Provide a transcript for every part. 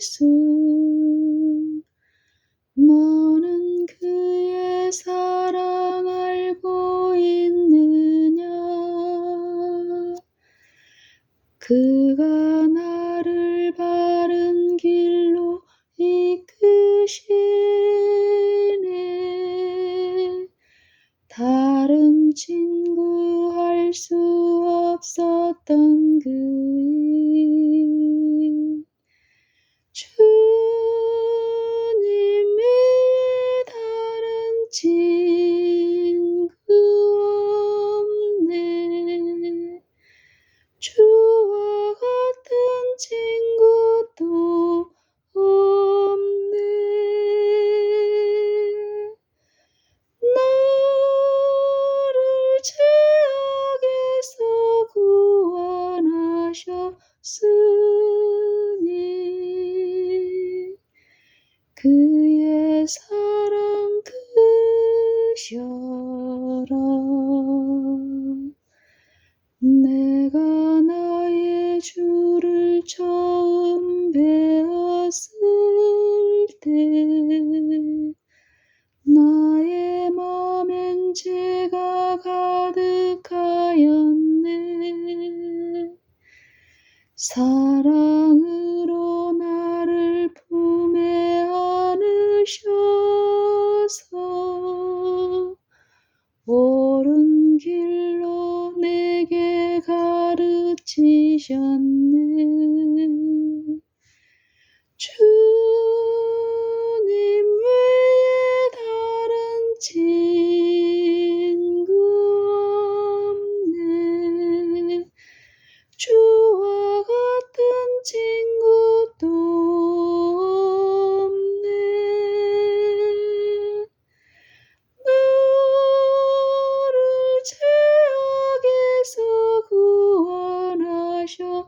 손 너는 그의 사랑 알고 있느냐? 그가 나를 바른 길로 이끄시네. 다른 친구 할 수 없었던 그 구원하셨으니 그의 사랑 크셔라. 내가 나의 주를 처음 배웠을 때 나의 맘엔 죄가 가득하였 사랑으로 나를 품에 안으셔서 옳은 길로 내게 가르치셨네. 구원하셨으니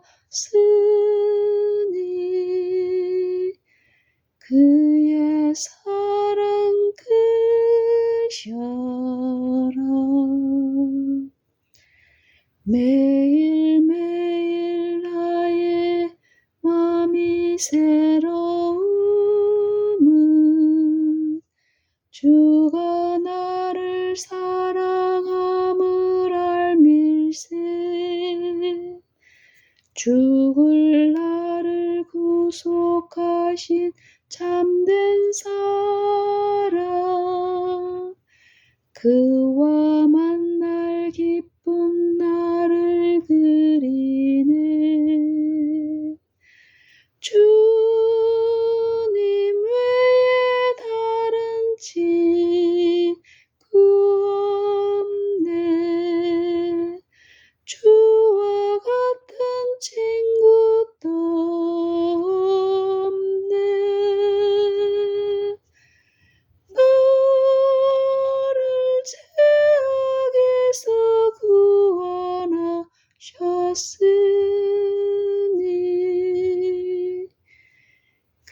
그의 사랑 크셔라. 매일매일 나의 맘이 새로움은 주가 죽을 나를 구속하신 참된 사랑 그와 만날 기쁨 나를 그리네 주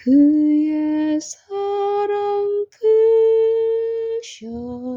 그의 사랑 크셔.